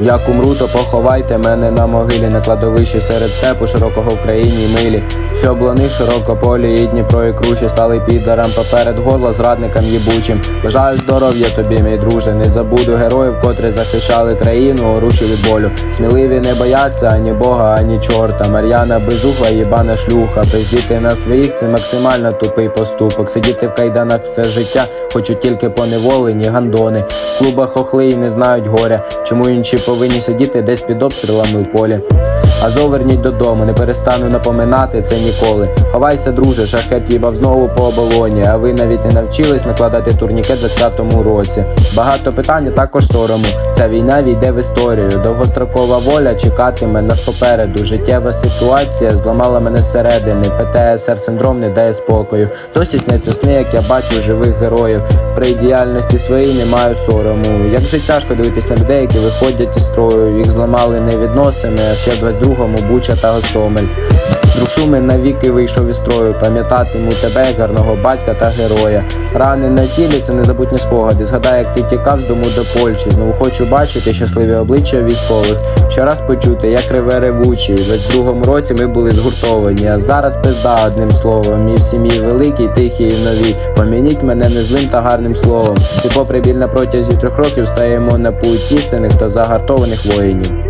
Як умру, то поховайте мене на могилі на кладовищі серед степу широкого в країні милі. Щоб лани широкополі і Дніпро і кручі стали підарам поперед горла зрадникам їбучим. Бажаю здоров'я тобі, мій друже. Не забуду героїв, котрі захищали країну, від болю. Сміливі не бояться ані Бога, ані чорта. Мар'яна безухла, їбана шлюха. Пиздіти на своїх це максимально тупий поступок. Сидіти в кайданах все життя, хочуть тільки поневолені гандони. В клубах хохли і не знають горя. Чому інші повинні сидіти десь під обстрілами в полі? А зоверніть додому, не перестану напоминати це ніколи. Ховайся, друже, шахет їбав знову по оболоні. А ви навіть не навчились накладати турнікет в 20 році. Багато питань також сорому. Ця війна війде в історію. Довгострокова воля чекатиме нас попереду. Життєва ситуація зламала мене зсередини. ПТСР синдром не дає спокою. Досі сняться сни, як я бачу живих героїв. При діяльності своїй не маю сорому. Як жить тяжко дивитись на людей, які виходять із строю. Їх зламали не відносини, а ще 22 другом Буча та Гостомель. Друг Суми навіки вийшов із строю, пам'ятатиму тебе, гарного батька та героя. Рани на тілі це незабутні спогади. Згадай, як ти тікав з дому до Польщі. Знову хочу бачити щасливі обличчя військових. Ще раз почути, як реве ревучі. В другому році ми були згуртовані. А зараз пизда одним словом. І в сім'ї великій, тихій і новій. Помініть мене незлим та гарним словом. Ти, попри біль на протязі трьох років стаємо на путь істинних та загартованих воїнів.